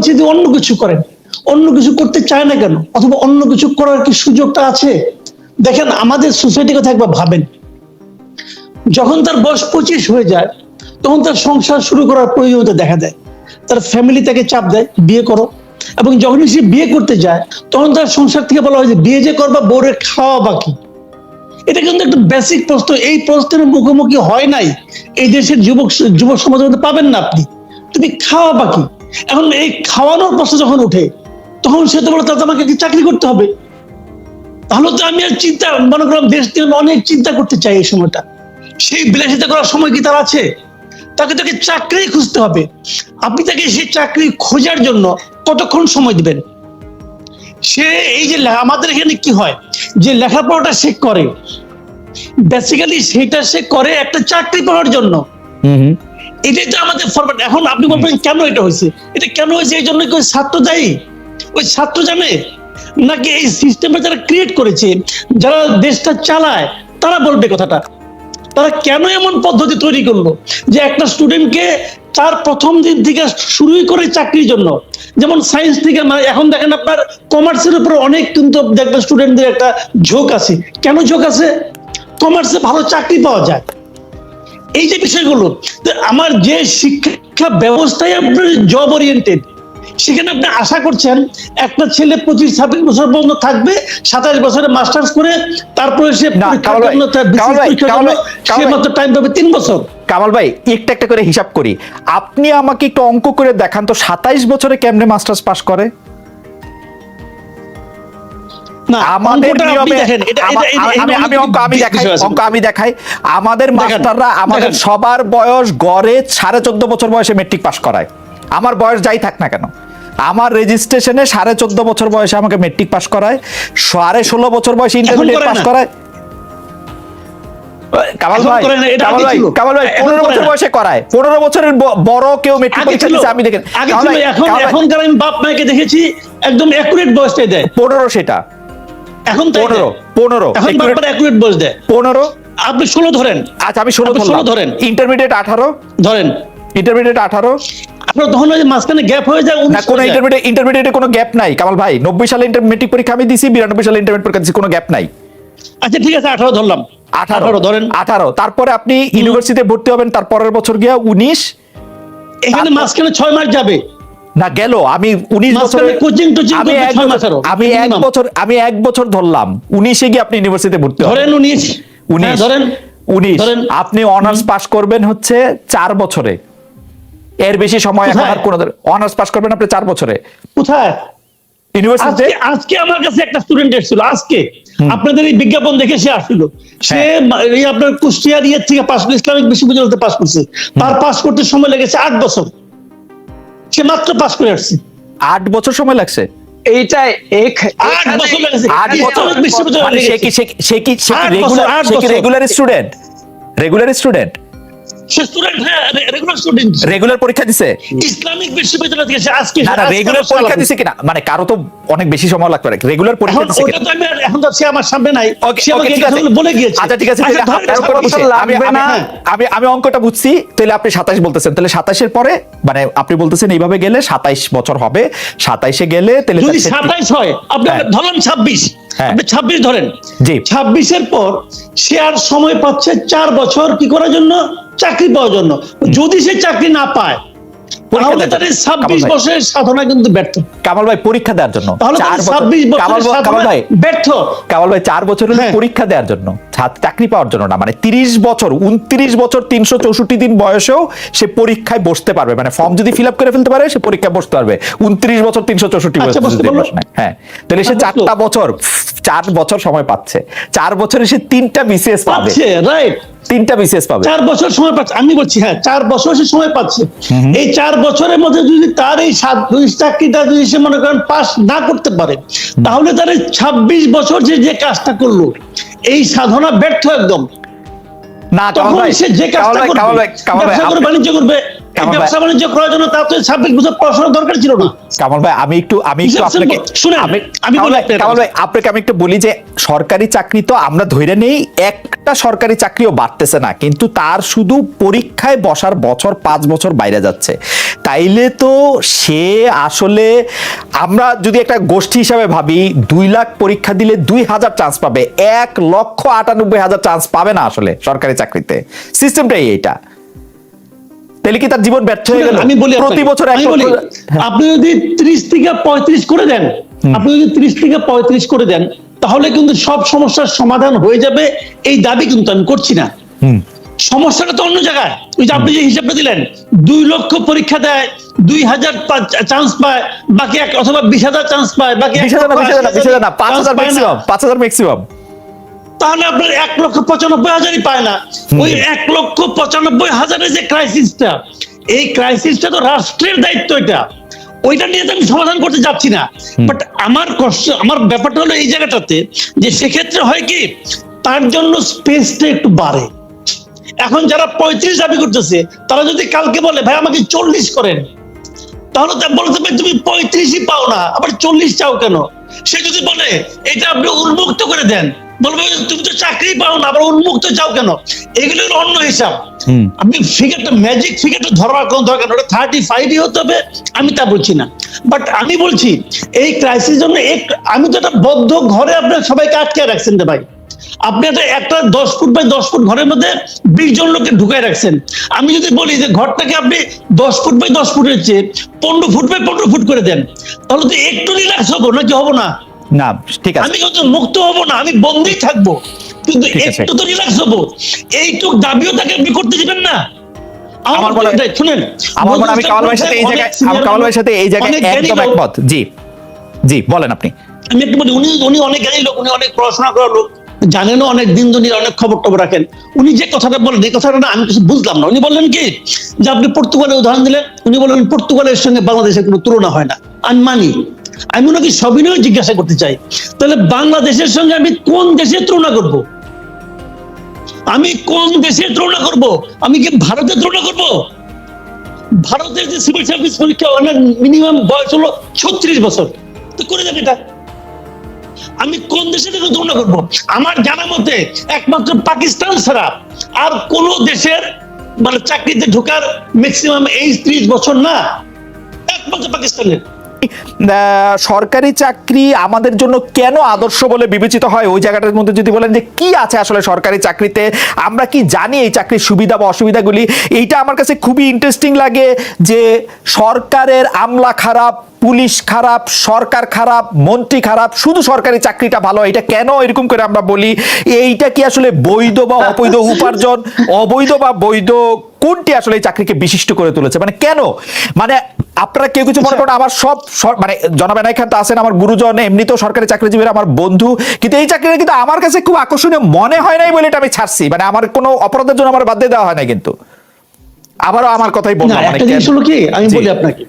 যে অন্য কিছু করেন। অন্য কিছু করতে চায় না কেন? অথবা অন্য কিছু করার কি সুযোগটা আছে? দেখেন, আমাদের সোসাইটির কথা একবার ভাবেন। যখন তার বয়স পঁচিশ হয়ে যায়, তখন তার সংসার শুরু করার প্রয়োজনীয়তা দেখা দেয়। তার ফ্যামিলি তাকে চাপ দেয়, বিয়ে করো। এবং যখনই সে বিয়ে করতে যায়, তখন তার সংসার থেকে বলা হয় যে, বিয়ে যে করবা, বউরে খাওয়া বাকি। এটা কিন্তু একটা বেসিক প্রশ্ন। এই প্রশ্নের মুখোমুখি হয় নাই। এই দেশের যুবক যুব সমাজের মধ্যে পাবেন না আপনি। তুমি খাওয়া বাকি। এখন এই খাওয়ানোর প্রশ্ন যখন উঠে তখন সে তো বলে তাতে আমাকে কি চাকরি করতে হবে? তাহলে তো আমি আর চিন্তা, মনে করলাম দেশ নিয়ে অনেক চিন্তা করতে চাই এই সময়টা। সেই বিলাসিতা করার সময় কি তার আছে? তাকে তাকে চাকরি খুঁজতে হবে। আপনি তাকে সেই চাকরি খোঁজার জন্য কতক্ষণ সময় দিবেন? সে এই যে আমাদের এখানে কি হয়? যে লেখাপড়াটা সে করে। বেসিক্যালি সেটা সে করে একটা চাকরি পাওয়ার জন্য। এটাই তো আমাদের ফরম্যাট এখন আপনি বলবেন, কেন এটা হয়েছে? এটা কেন হয়েছে? এই জন্য কি ছাত্র দায়ী? ওই ছাত্র জানে? নাকি এই সিস্টেমটা যারা ক্রিয়েট করেছে, যারা দেশটা চালায়, তারা বলবে কথাটা? তারা কেন এমন পদ্ধতি তৈরি করল? যে একটা স্টুডেন্টকে তার প্রথম দিন থেকে শুরুই করে চাকরির জন্য। যেমন সায়েন্স থেকে মানে এখন দেখেন আপনার কমার্সের উপর অনেক কিন্তু দেখবেন স্টুডেন্টদের একটা ঝোঁক আছে। কেন ঝোঁক আছে? কমার্সে ভালো চাকরি পাওয়া যায়। এই যে বিষয়গুলো আমার যে শিক্ষা ব্যবস্থায় আপনার জব ওরিয়েন্টেড সেখানে আপনি আশা করছেন একটা ছেলে পঁচিশ ছাব্বিশ বছর পর্যন্ত থাকবে সাতাশ বছরে মাস্টার্স করে তারপরে সে মাত্র টাইম পাবে তিন বছর। কামাল ভাই একটা একটা করে হিসাব করি। আপনি আমাকে একটু অঙ্ক করে দেখান তো সাতাইশ বছরে কেমনে মাস্টার্স পাস করে? আমাদের অঙ্কটা আপনি নিয়মে দেখেন, এটা- এটা- আমা- এটা- আমি- অঙ্ক আমি দেখাই অঙ্ক আমি দেখাই। আমাদের মাস্টাররা আমাদের সবার বয়স গড়ে সাড়ে চোদ্দ বছর বয়সে মেট্রিক পাস করায়। আমার বয়স যাই থাক না কেন। আমার রেজিস্ট্রেশনে সাড়ে চোদ্দ বছর বয়সে আমাকে মেট্রিক পাস করায় সাড়ে ষোলো বছর বয়সে ইন্টারমিডিয়েট পাস করায়। কামাল ভাই কামাল ভাই কামাল ভাই পনেরো বছর বয়সে করায়। পনেরো বছরের বড় কেউ মেট্রিক পরীক্ষা দিচ্ছে আমি দেখেন। এখনকার আমি বাপ মাকে দেখেছি একদম অ্যাকুরেট বয়সটাই দেয়। পনেরো সেটা। এখন পনেরো পনেরো। এখন বাপরা অ্যাকুরেট বয়স দেয় পনেরো। আপনি ষোলো ধরেন। আচ্ছা আমি ষোলো ষোলো ধরেন। ইন্টারমিডিয়েট আঠারো। ধরেন। ইন্টারমিডিয়েট আঠারো। আপনার তখন ওই মাঝখানে গ্যাপ হয়ে যায় না কোনো ইন্টারমিডিয়েট ইন্টারমিডিয়েটে কোনো গ্যাপ নাই। কামাল ভাই নব্বই সালে পরীক্ষা আমি দিছি বিরানব্বই সালে ইন্টারমিডিয়েট পরীক্ষা দিছি কোনো গ্যাপ নাই। আচ্ছা ঠিক আছে আঠারো ধরলাম। আঠারো। ধরেন। আঠারো। তারপরে আপনি ইউনিভার্সিটিতে ভর্তি হবেন তার পরের বছর গিয়া উনিশ। এখানে মাঝখানে ছয় মাস যাবে। না গেল। আমি উনিশ বছরে আমি এক বছর- আমি এক বছর আমি এক বছর ধরলাম। উনিশে গিয়ে আপনি ইউনিভার্সিটিতে ভর্তি ধরেন উনিশ। উনিশ। হ্যাঁ, ধরেন। উনিশ। আপনি অনার্স পাস করবেন হচ্ছে চার বছরে। এর বেশি সময় এখন কোথায়? আর কোনো অনার্স পাস করবেন আপনি চার বছরে। কোথায়? ইউনিভার্সিটিতে আজকে আমার কাছে একটা স্টুডেন্ট এসেছিল আজকে। আপনাদের এই বিজ্ঞাপন দেখে সে আসছিল। সে হ্যাঁ। আপনার কুষ্টিয়ার ইয়ে থেকে পাস ইসলামিক বিশ্ববিদ্যালয়তে পাস করছে। তার পাস করতে সময় লেগেছে আট বছর। সে মাত্র পাস করে আসছে। আট বছর সময় লাগছে? এইটা এক আট বছর আট বছর মানে সে কি সে কি- সে regular student regular student regular পরীক্ষা দিছে? ইসলামিক বিশ্ববিদ্যালয় থেকে আজকে না না রেগুলার পরীক্ষা দিছে কিনা? মানে কারও তো অনেক বেশি সময় লাগতে রেগুলার পরীক্ষা দিছে কিনা? আমি এখন তো সে আমার সামনে নাই। সে আমাকে বলে গিয়েছে। আচ্ছা ঠিক আছে আপনার অঙ্কটা বুঝছি। তাহলে আপনি সাতাশ বলতেছেন। তাহলে সাতাশের পরে মানে আপনি বলতেছেন এইভাবে গেলে সাতাইশ বছর হবে। সাতাইশে গেলে তাহলে যদি সাতাইশ হয় আপনি হ্যাঁ। ধরেন ছাব্বিশ। হ্যাঁ। আপনি ছাব্বিশ ধরেন। জি। ছাব্বিশের পর সে আর সময় পাচ্ছে চার বছর কি করার জন্য? চাকরি পাওয়ার জন্য। যদি সে চাকরি না পায় তাহলে তার ছাব্বিশ বছরের সাধনা কিন্তু ব্যর্থ। কামাল ভাই পরীক্ষা দেওয়ার জন্য। ব্যর্থ। কামাল ভাই চার বছর হ্যাঁ। পরীক্ষা দেওয়ার জন্য। চাকরি পাওয়ার জন্য না মানে তিরিশ বছর উনত্রিশ বছর তিনশো চৌষট্টি দিন বয়সেও সে পরীক্ষায় বসতে পারবে। মানে ফর্ম যদি ফিল আপ করে ফেলতে পারে সে পরীক্ষায় বসতে পারবে। উনত্রিশ বছর তিনশো চৌষট্টি আচ্ছা। হ্যাঁ। তাহলে সে হ্যাঁ, চারটা বছর চার বছর সময় পাচ্ছে। চার বছরে সে তিনটা বিসিএস পাবে। পাচ্ছে রাইট তিনটা বিসিএস পাবে। চার বছর সময় পাচ্ছে। আমি বলছি হ্যাঁ চার বছর সে সময় পাচ্ছে। এই চার বছরের মধ্যে যদি তার এই সাত চাকরিটা যদি সে মনে করেন পাস না করতে পারে তাহলে তার এই ছাব্বিশ বছর যে যে কাজটা করল এই সাধনা ব্যর্থ একদম। না তখন সে যে কাজটা করবে ব্যবসা বাণিজ্য করবে ব্যবসা বাণিজ্য করার জন্য তার তো ছাব্বিশ বছর পড়াশোনার দরকার ছিল না। কামাল ভাই আমি একটু আমি একটু আপনাকে শুনেন, আমি আমি কামাল বলি ভাই আপনাকে কামাল কথা। ভাই আপনাকে আমি একটু বলি যে সরকারি চাকরি তো আমরা ধরে নেই একটা সরকারি চাকরিও বাড়তেছে না কিন্তু তার শুধু পরীক্ষায় বসার বছর পাঁচ বছর বাইরে যাচ্ছে। তাইলে তো সে আসলে আমরা যদি একটা গোষ্ঠী হিসাবে ভাবি দুই লাখ পরীক্ষা দিলে দুই হাজার চান্স পাবে এক লক্ষ আটানব্বই হাজার চান্স পাবে না আসলে সরকারি চাকরিতে। সিস্টেমটাই এইটা। তাহলে কি তার জীবন ব্যর্থ হয়ে গেল? আমি বলি প্রতি বছর আমি বলি, হ্যাঁ। আপনি যদি ত্রিশ থেকে পঁয়ত্রিশ করে দেন আপনি যদি ত্রিশ থেকে পঁয়ত্রিশ করে দেন তাহলে কিন্তু সব সমস্যার সমাধান হয়ে যাবে। এই দাবি কিন্তু আমি করছি না। সমস্যাটা তো অন্য জায়গায়। ওই যে আপনি যে হিসাবটা দিলেন দুই লক্ষ পরীক্ষা দেয় দুই হাজার চান্স পায় বাকি এক অথবা বিশ হাজার চান্স পায় বাকি পাঁচ হাজার। ম্যাক্সিমাম পাঁচ হাজার ম্যাক্সিমাম তাহলে আপনার এক লক্ষ পঁচানব্বই হাজারই পায় না। ওই এক লক্ষ পঁচানব্বই হাজারের যে ক্রাইসিসটা এই ক্রাইসিসটা তো রাষ্ট্রের দায়িত্ব এটা। ওইটা নিয়ে তো আমি সমাধান করতে যাচ্ছি না। বাট আমার কষ্ট আমার ব্যাপারটা হলো এই জায়গাটাতে যে সেক্ষেত্রে হয় কি তার জন্য স্পেসটা একটু বাড়ে। এখন যারা পঁয়ত্রিশ দাবি করতেছে তারা যদি কালকে বলে ভাই আমাকে চল্লিশ করেন। তাহলে তা বলতে পারে তুমি পঁয়ত্রিশই পাও না আবার চল্লিশ চাও কেন? সে যদি বলে এটা আপনি উন্মুক্ত করে দেন। বলবে তুমি তো চাকরি পাও না আবার উন্মুক্ত চাও কেন? এগুলো হলো অন্য হিসাব। আপনি ফিগারটা ম্যাজিক ফিগারটা ধরবার কোনো দরকার ওটা থার্টি ফাইভই হতে হবে আমি তা বলছি না। বাট আমি বলছি এই ক্রাইসিস জন্য এক- আমি তো একটা বদ্ধ ঘরে আপনার সবাইকে আটকে রাখছেন ভাই। আপনি একটা একটা দশ ফুট বাই দশ ফুট ঘরের মধ্যে বিশ জন লোককে ঢুকাই রাখছেন। আমি যদি বলি যে ঘরটাকে আপনি দশ ফুট বাই দশ ফুটের চেয়ে পনেরো ফুট বাই পনেরো ফুট করে দেন তাহলে তো একটু রিল্যাক্স হব নাকি হব না? না ঠিক আছে। আমি কিন্তু মুক্ত হব না আমি বন্দি থাকব। কিন্তু একটু তো রিল্যাক্স হব। এইটুক দাবিও তাকে আপনি করতে দিবেন না। আমার মনে শুনেন আমার মনে আমি কামাল ভাইয়ের সাথে এই জায়গায় কামাল ভাইয়ের সাথে এই জায়গায় একদম একমত। জি। জি বলেন আপনি। আমি একটু বলি উনি উনি অনেক জ্ঞানী লোক উনি অনেক পড়াশোনা করা লোক। জানেনও অনেক দিন দুনিয়ার অনেক খবর টবর রাখেন। উনি যে কথাটা বলেন এই কথাটা না আমি কিছু বুঝলাম না। উনি বললেন কি যে আপনি পর্তুগালের উদাহরণ দিলেন। উনি বললেন পর্তুগালের সঙ্গে বাংলাদেশের কোনো তুলনা হয় না। আমি মানি আমি ওনাকে সবিনয় জিজ্ঞাসা করতে চাই। তাহলে বাংলাদেশের সঙ্গে আমি কোন দেশের তুলনা করব? আমি কোন দেশের তুলনা করব? আমি কি ভারতের তুলনা করব? ভারতের যে সিভিল সার্ভিস পরীক্ষা অনেক মিনিমাম বয়স হলো ছত্রিশ বছর। তো করে যাবে এটা। আমি কোন দেশের সাথে তুলনা করব? আমার জানা মতে একমাত্র পাকিস্তান ছাড়া আর কোন দেশের মানে চাকরিতে ঢোকার ম্যাক্সিমাম এই ত্রিশ বছর না। একমাত্র পাকিস্তানের। সরকারি চাকরি আমাদের জন্য কেন আদর্শ বলে বিবেচিত হয়? ওই জায়গাটার মধ্যে যদি বলেন যে কি আছে আসলে সরকারি চাকরিতে? আমরা কি জানি এই চাকরির সুবিধা বা অসুবিধাগুলি? এইটা আমার কাছে খুবই ইন্টারেস্টিং লাগে যে সরকারের আমলা খারাপ পুলিশ খারাপ সরকার খারাপ মন্ত্রী খারাপ শুধু সরকারি চাকরিটা ভালো এটা কেন এরকম করে আমরা বলি? এইটা কি আসলে বৈধ বা অবৈধ উপার্জন? অবৈধ বা বৈধ কোনটি আসলে এই চাকরিকে বিশিষ্ট করে তুলেছে? মানে কেন? মানে আপনারা কেউ কিছু মনে করেন আমার সব মানে জনাব এনাই খান তো আছেন আমার গুরুজন এমনিতেও সরকারি চাকরিজীবীরা আমার বন্ধু কিন্তু এই চাকরিটা কিন্তু আমার কাছে খুব আকর্ষণীয় মনে হয় নাই বলে এটা আমি ছাড়ছি। মানে আমার কোনো অপরাধের জন্য আমার বাদ দিয়ে দেওয়া হয় না কিন্তু। আবারও আমার কথাই বললাম মানে একটা জিনিস হলো কি আমি বলি আপনাকে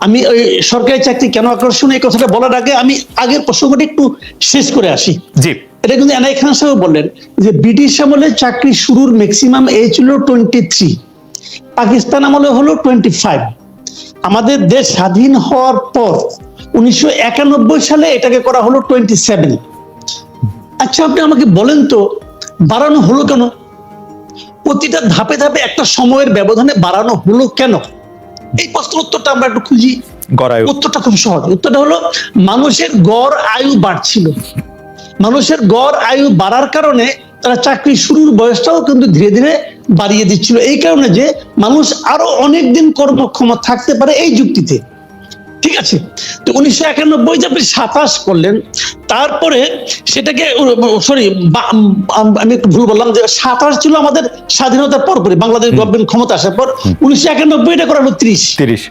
আমি ওই সরকারি চাকরি কেন আকর্ষণ? এই কথাটা বলার আগে আমি আগের প্রসঙ্গটা একটু শেষ করে আসি। জি। এটা কিন্তু এনআই খান সাহেব বললেন যে ব্রিটিশ আমলে চাকরি শুরুর ম্যাক্সিমাম এজ ছিল টোয়েন্টি থ্রি পাকিস্তান আমলে হলো টোয়েন্টি ফাইভ আমাদের দেশ স্বাধীন হওয়ার পর উনিশশো একানব্বই সালে এটাকে করা হলো টোয়েন্টি সেভেন আচ্ছা আপনি আমাকে বলেন তো বাড়ানো হলো কেন? প্রতিটা ধাপে ধাপে একটা সময়ের ব্যবধানে বাড়ানো হলো কেন? এই প্রশ্ন উত্তরটা আমরা একটু খুঁজি। গড়ায়। উত্তরটা খুব সহজ। উত্তরটা হলো মানুষের গড় আয়ু বাড়ছিল। মানুষের গড় আয়ু বাড়ার কারণে তারা চাকরি শুরুর বয়সটাও কিন্তু ধীরে ধীরে বাড়িয়ে দিচ্ছিল। এই কারণে যে মানুষ আরও অনেক দিন কর্মক্ষম থাকতে পারে এই যুক্তিতে। ঠিক আছে? তো উনিশশো একানব্বই যে আপনি সাতাশ করলেন তারপরে সেটাকে সরি আমি একটু ভুল বললাম যে সাতাশ ছিল আমাদের স্বাধীনতার পরপরই বাংলাদেশ গভর্নমেন্ট ক্ষমতা আসার পর উনিশশো একানব্বই এটা করা হলো ত্রিশ। তিরিশ।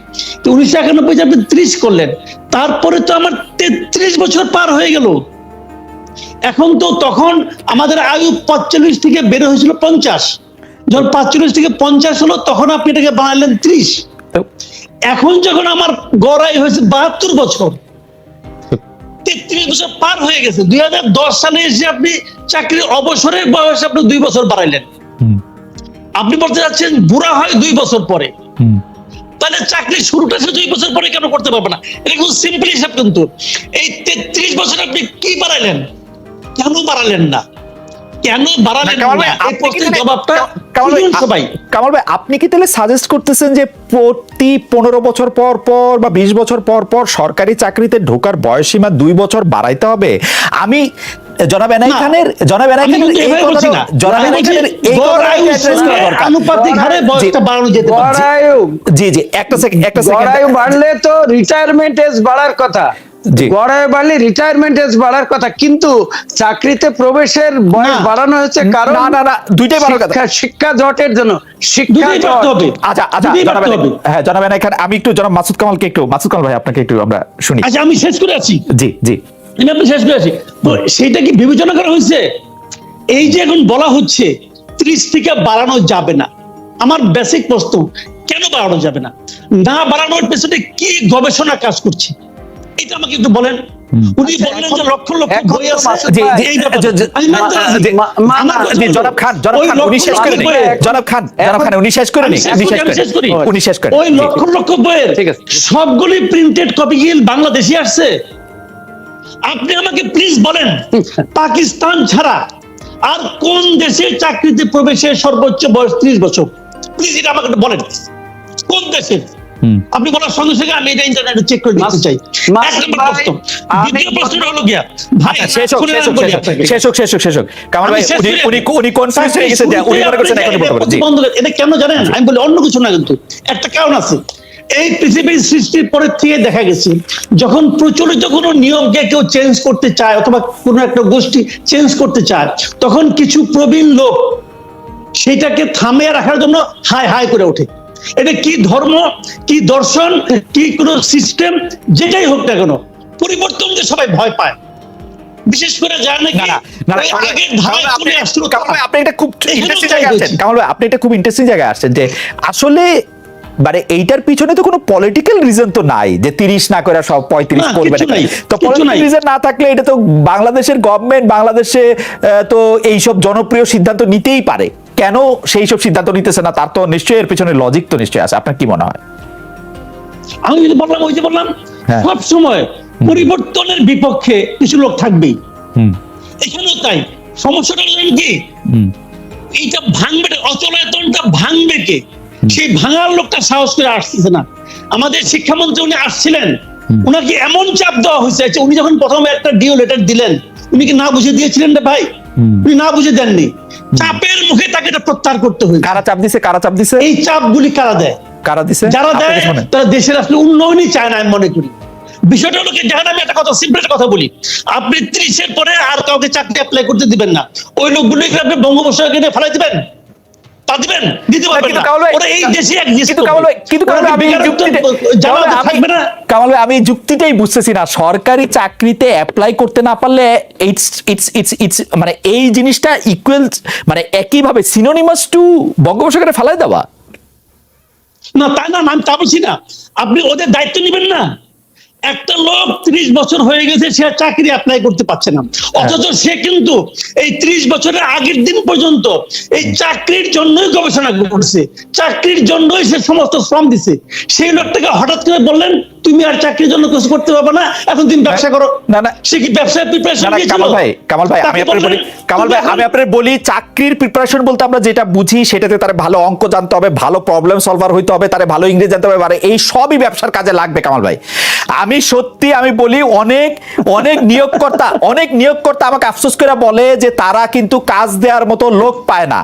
তো উনিশশো একানব্বই আপনি ত্রিশ করলেন তারপরে তো আমার তেত্রিশ বছর পার হয়ে গেল। এখন তো তখন আমাদের আয়ু পঁয়তাল্লিশ থেকে বের হয়েছিল পঞ্চাশ। যখন পাঁচচল্লিশ থেকে পঞ্চাশ হলো তখন আপনি এটাকে বানালেন ত্রিশ। এখন যখন আমার গড়াই হয়েছে বাহাত্তর বছর তেত্রিশ বছর পার হয়ে গেছে দুই হাজার দশ সালে এসে আপনি চাকরির অবসরের বয়স আপনি দুই বছর বাড়াইলেন। আপনি বলতে যাচ্ছেন বুড়া হয় দুই বছর পরে। তাহলে চাকরি শুরুটা সে দুই বছর পরে কেন করতে পারবে না? এটা কিন্তু সিম্পল হিসাব কিন্তু। এই তেত্রিশ বছর আপনি কি বাড়াইলেন? কেন বাড়ালেন না? কেন বাড়ালেন আপনি কি তাহলে- জবাবটা কামাল ভাই, দিন আপ- সবাই। কামাল ভাই আপনি কি তাহলে সাজেস্ট করতেছেন যে প্রতি পনেরো বছর পর পর বা বিশ বছর পর পর সরকারি চাকরিতে ঢোকার বয়সীমা দুই বছর বাড়াইতে হবে? আমি জনাব এনাই খানের জনাব এনাই খানের এই কথাটা জনাব এনাই খানের এই কথাটা আয়ুর করা দরকার। আনুপাতিক হারে বয়সটা বাড়ানো যেতে পারে জি জি একটা সেকেন্ড একটা সেকেন্ড বাড়লে তো রিটায়ারমেন্ট এজ বাড়ার কথা। গড়ায়ু বাড়লে রিটায়ারমেন্ট এজ বাড়ার কথা কিন্তু চাকরিতে প্রবেশের বয়স বাড়ানো হচ্ছে কারণ না, না, না, দুইটাই বাড়ার কথা। শিক্ষা- জটের জন্য শিক্ষা জট। হবে। আচ্ছা আচ্ছা হ্যাঁ জনাব এনাই খান আমি একটু জনাব মাসুদ কামালকে একটু মাসুদ কামাল ভাই আপনাকে একটু আমরা শুনি। আচ্ছা আমি শেষ করে আছি। জি জি। আমি আপনি শেষ করে আছি। তো সেইটা কি বিবেচনা করা হয়েছে? এই যে এখন বলা হচ্ছে ত্রিশ থেকে বাড়ানো যাবে না। আমার বেসিক প্রশ্ন কেন বাড়ানো যাবে না? না বাড়ানোর পেছনে কি গবেষণা কাজ করছে? এটা আমাকে একটু বলেন। উনি বললেন যে লক্ষ লক্ষ বই আছে। জি, এই ব্যাপারে। জনাব খান জনাব খান উনি শেষ করে জনাব খান জনাব খান উনি শেষ করে উনি শেষ করে। উনি শেষ করে ওই লক্ষ লক্ষ বইয়ের সবগুলি প্রিন্টেড কপি কি বাংলাদেশে আসছে? আপনি আমাকে প্লিজ বলেন পাকিস্তান ছাড়া আর কোন দেশে চাকরিতে প্রবেশের সর্বোচ্চ বয়স ত্রিশ বছর? প্লিজ এটা আমাকে বলেন। কোন দেশে? আপনি বলার সঙ্গে সঙ্গে আমি এটা ইন্টারনেটে চেক করে দেখতে চাই। এক নম্বর প্রশ্ন। দ্বিতীয় প্রশ্ন হলো গিয়া। ভাই আচ্ছা, শেষ হোক শেষ হোক শেষ হোক, শেষ হোক শেষ হোক শেষ হোক। কামাল ভাই উনি উনি উনি কনফিউজ হয়ে গেছে যে উনি মনে করছেন এখন বলতে পারবেন বন্ধ এটা কেন জানেন? আমি বলি অন্য কিছু না কিন্তু। একটা কারণ আছে। এই পৃথিবীর সৃষ্টির পরের থেকে দেখা গেছে যখন প্রচলিত কোনো নিয়মকে কেউ চেঞ্জ করতে চায় অথবা কোনো একটা গোষ্ঠী চেঞ্জ করতে চায় তখন কিছু প্রবীণ লোক সেটাকে থামিয়ে রাখার জন্য হাই হাই করে ওঠে। এটা কি ধর্ম কি দর্শন কি কোনো সিস্টেম যেটাই হোক না কেন পরিবর্তনকে সবাই ভয় পায়। বিশেষ করে নাকি আপনি- এটা খুব ইন্টারেস্টিং জায়গায়। কামাল ভাই আপনি এটা খুব ইন্টারেস্টিং জায়গায় আসছেন যে আসলে মানে এইটার পিছনে তো কোনো পলিটিক্যাল রিজন তো নাই যে তিরিশ না করে সব পঁয়ত্রিশ করবে তো পলিটিক্যাল রিজন না থাকলে এটা তো বাংলাদেশের গভর্নমেন্ট বাংলাদেশে তো এইসব জনপ্রিয় সিদ্ধান্ত নিতেই পারে। কেন সেই সব সিদ্ধান্ত নিতেছে না? তার তো নিশ্চয়ই এর পিছনে লজিক তো নিশ্চয়ই আছে। আপনার কি মনে হয়? আমি যদি বললাম ওই যে বললাম হ্যাঁ। সব সময় পরিবর্তনের বিপক্ষে কিছু লোক থাকবেই। এখানেও তাই। সমস্যাটা হলেন কি? এইটা ভাঙবে অচলায়তনটা ভাঙবে কে? সেই ভাঙার লোকটা সাহস করে আসতেছে না। আমাদের শিক্ষামন্ত্রী উনি আসছিলেন। উনাকে এমন চাপ দেওয়া হয়েছে উনি যখন প্রথমে একটা ডিও লেটার দিলেন উনি কি না বুঝে দিয়েছিলেন রে ভাই? উনি না বুঝে দেননি। চাপের মুখে তাকে এটা প্রত্যাহার করতে কারা চাপ দিছে? কারা চাপ দিছে? এই চাপগুলি কারা দেয়? কারা দিছে? যারা দেয়? তারা দেশের আসলে উন্নয়নই চায় না আমি মনে করি। বিষয়টা হলো কি দেখেন আমি একটা কথা সিম্পল একটা কথা বলি। আপনি ত্রিশের পরে আর কাউকে চাকরি অ্যাপ্লাই করতে দিবেন না। ওই লোকগুলো আপনি বঙ্গোপসাগরে ফেলাই দিবেন? তা দিবেন দিতে পারবেন না। ওরা এই দেশে exist কিন্তু কামাল ভাই কিন্তু কামাল আমি থাকবে না। কামাল ভাই যুক্তিটাই বুঝতেছি না। সরকারি চাকরিতে অ্যাপ্লাই করতে না পারলে ইটস ইটস ইটস ইটস মানে এই জিনিসটা ইকুয়াল মানে একইভাবে সিনোনিমাস টু বঙ্গোপসাগরে ফেলাই দেওয়া। না তাই না আমি তা বলছি না। আপনি ওদের দায়িত্ব নেবেন না। একটা লোক ত্রিশ বছর হয়ে গেছে সে চাকরি অ্যাপ্লাই করতে পারছে না। অথচ সে কিন্তু এই ত্রিশ বছরের আগের দিন পর্যন্ত এই চাকরির জন্যই গবেষণা করছে। চাকরির জন্যই সে সমস্ত শ্রম দিছে। সেই লোকটাকে হঠাৎ করে বললেন তুমি আর চাকরির জন্য কিছু করতে পারবে না। এখন তুমি ব্যবসা করো। না, না। সে কি ব্যবসায় প্রিপারেশন না, না, কামাল ভাই কামাল ভাই আমি আপনার বলি কামাল ভাই আমি আপনার বলি চাকরির প্রিপারেশন বলতে আমরা যেটা বুঝি সেটাতে তার ভালো অঙ্ক জানতে হবে ভালো প্রবলেম সলভার হইতে হবে তার ভালো ইংরেজি জানতে হবে মানে এই সবই ব্যবসার কাজে লাগবে কামাল ভাই। আমি সত্যি আমি বলি অনেক অনেক নিয়োগকর্তা অনেক নিয়োগকর্তা আমাকে আফসোস করে বলে যে তারা কিন্তু কাজ দেওয়ার মতো লোক পায় না।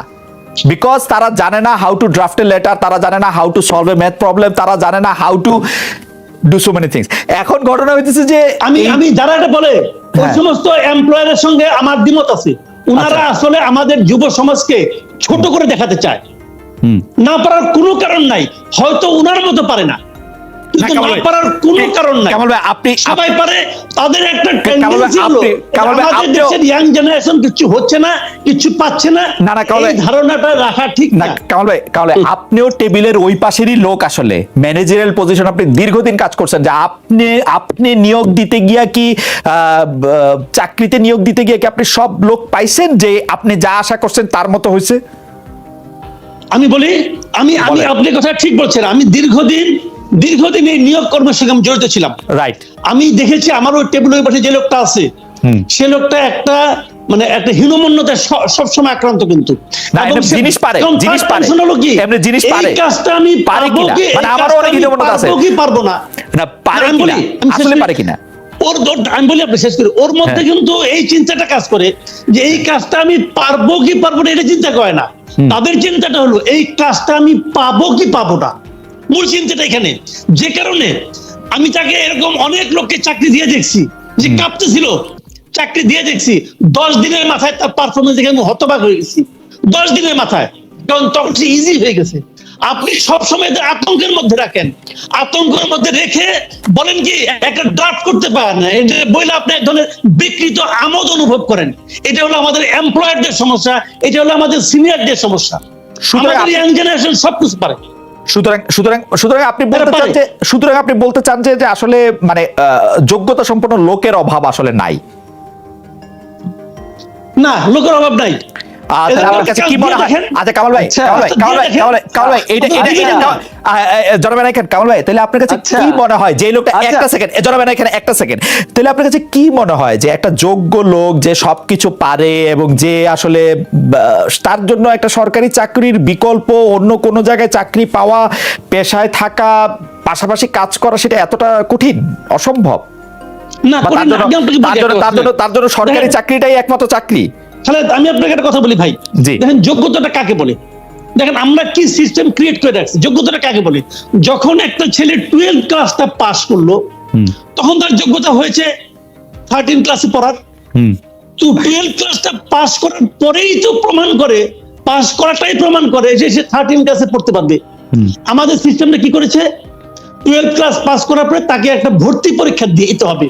বিকজ তারা জানে না how to draft a letter তারা জানে না how to solve a math problem তারা জানে না how to do so many things এখন ঘটনা হইতেছে যে আমি আমি যারা এটা বলে ওই হ্যাঁ। সমস্ত এমপ্লয়ারের সঙ্গে আমার দ্বিমত আছে উনারা আচ্ছা। আসলে আমাদের যুব সমাজকে ছোট করে দেখাতে চায়। না পারার কোনো কারণ নাই হয়তো উনার মতো পারে না কিন্তু না, কামাল না ভাই, পারার কোনো কারণ নাই। কামাল ভাই, আপনি- সবাই পারে তাদের একটা টেন্ডেন্সি হলো কামাল ভাই, আমাদের আপনিও- দেশের ইয়াং জেনারেশন কিছু হচ্ছে না কিছু পাচ্ছে না। না, না, কামাল ভাই- ধারণাটা রাখা ঠিক না না। কামাল ভাই কামাল ভাই আপনিও টেবিলের ওই পাশেরই লোক আসলে। ম্যানেজারিয়াল পজিশন আপনি দীর্ঘদিন কাজ করছেন যে আপনি আপনি নিয়োগ দিতে গিয়া কি চাকরিতে নিয়োগ দিতে গিয়ে কি আপনি সব লোক পাইছেন যে আপনি যা আশা করছেন তার মতো হয়েছে আমি বলি আমি আমি। আপনি কথা ঠিক বলছেন। আমি দীর্ঘদিন দীর্ঘদিন এই নিয়োগ কর্মের সঙ্গে আমি জড়িত ছিলাম। রাইট আমি দেখেছি আমার ওই টেবিল ওই পাশে যে লোকটা আছে সে লোকটা একটা মানে একটা হীনমন্যতায় স- সবসময় আক্রান্ত কিন্তু। জিনিস পারে, জিনিস পারে। এমনি জিনিস এই কাজটা আমি পারে কিনা? মানে আমারও অনেক হীনমন্যতা আছে। কি পারব না? না পারে কিনা? আসলে পারে কিনা? ওর ওর- আমি বলি আপনি শেষ করি। ওর মধ্যে হ্যাঁ। কিন্তু এই চিন্তাটা কাজ করে যে এই কাজটা আমি পারব কি পারব না এটা চিন্তা করে না। তাদের চিন্তাটা হলো এই কাজটা আমি পাবো কি পাবো না? মূল চিন্তাটা এখানে। যে কারণে আমি তাকে এরকম অনেক লোককে চাকরি দিয়ে দেখছি যে কাঁপতেছিল। চাকরি দিয়ে দেখছি দশ দিনের মাথায় তার পারফরমেন্স দেখে আমি হতবাক হয়ে গেছি। দশ দিনের মাথায় কারণ তখন সে ইজি হয়ে গেছে। আপনি সব সময় এদের আতঙ্কের মধ্যে রাখেন। আতঙ্কের মধ্যে রেখে বলেন কি একটা ড্রাফট করতে পারেন। না এটা বইলে আপনি এক ধরনের বিকৃত আমোদ অনুভব করেন। এটা হলো আমাদের এমপ্লয়ারদের সমস্যা এটা হলো আমাদের সিনিয়রদের সমস্যা। আমাদের ইয়াং জেনারেশন সবকিছু পারে। সুতরাং সুতরাং সুতরাং আপনি বলতে চান যে সুতরাং আপনি বলতে চান যে যে আসলে মানে আহ, যোগ্যতা সম্পন্ন লোকের অভাব আসলে নাই। না লোকের অভাব নাই। আমার কাছে কাজ কি মনে হয়? আচ্ছা কামাল ভাই আচ্ছা, কামাল ভাই আচ্ছা, কামাল ভাই কামাল ভাই এটা এটা এটা কামাল ভাই তাহলে আপনার কাছে। কি মনে হয় যে লোকটা। একটা সেকেন্ড এখানে একটা সেকেন্ড তাহলে আপনার কাছে কি মনে হয় যে একটা যোগ্য লোক যে সবকিছু পারে এবং যে আসলে তার জন্য একটা সরকারি চাকরির বিকল্প অন্য কোনো জায়গায় চাকরি পাওয়া পেশায় থাকা পাশাপাশি কাজ করা সেটা এতটা কঠিন? অসম্ভব? না তার। জন্য তার জন্য সরকারি চাকরিটাই একমাত্র চাকরি। তাহলে আমি আপনাকে একটা কথা বলি ভাই। দেখেন যোগ্যতাটা কাকে বলে? দেখেন আমরা কি সিস্টেম ক্রিয়েট করে রাখছি যোগ্যতাটা কাকে বলে? যখন একটা ছেলে টুয়েলভ ক্লাসটা পাস করল তখন তার যোগ্যতা হয়েছে থার্টিন ক্লাসে পড়ার। তো টুয়েলভ ক্লাসটা পাস করার পরেই তো প্রমাণ করে পাস করাটাই প্রমাণ করে যে সে থার্টিন ক্লাসে পড়তে পারবে। আমাদের সিস্টেমটা কি করেছে? টুয়েলভ ক্লাস পাস করার পরে তাকে একটা ভর্তি পরীক্ষা দিতে হবে।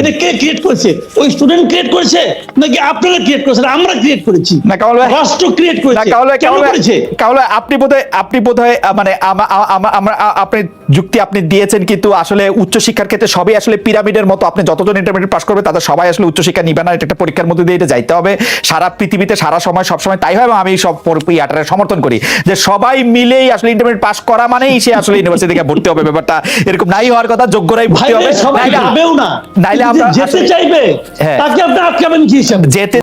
এটা কে ক্রিয়েট করেছে? ওই স্টুডেন্ট ক্রিয়েট করেছে? নাকি আপনারা ক্রিয়েট করেছেন? আমরা ক্রিয়েট করেছি। না, ভাই। রাষ্ট্র ক্রিয়েট করেছে। কাউলে কাউলে করেছে? কাউলে আপনি বোধহয় আপনি বোধহয় মানে আমরা আপনি যুক্তি আপনি দিয়েছেন কিন্তু আসলে উচ্চশিক্ষার ক্ষেত্রে সবই আসলে পিরামিডের মতো। আপনি যতজন ইন্টারমিডিয়েট পাস করবে তাদের সবাই আসলে উচ্চশিক্ষা নিবে না। এটা একটা পরীক্ষার মধ্যে দিয়ে এটা যাইতে হবে। সারা পৃথিবীতে সারা সময় সব সময় তাই হয় এবং আমি সব ইয়াটারে সমর্থন করি যে সবাই মিলেই আসলে ইন্টারমিডিয়েট পাস করা মানেই সে আসলে ইউনিভার্সিটি থেকে ভর্তি হবে। ব্যাপারটা এরকম নাই হওয়ার কথা যোগ্যরাই ভর্তি হবে। সবাই না। নাইলে কিন্তু আমরা যে যেতে আসলে- চাইবে হ্যাঁ। তাকে আপনি আটকাবেন কি হিসাবে যেতে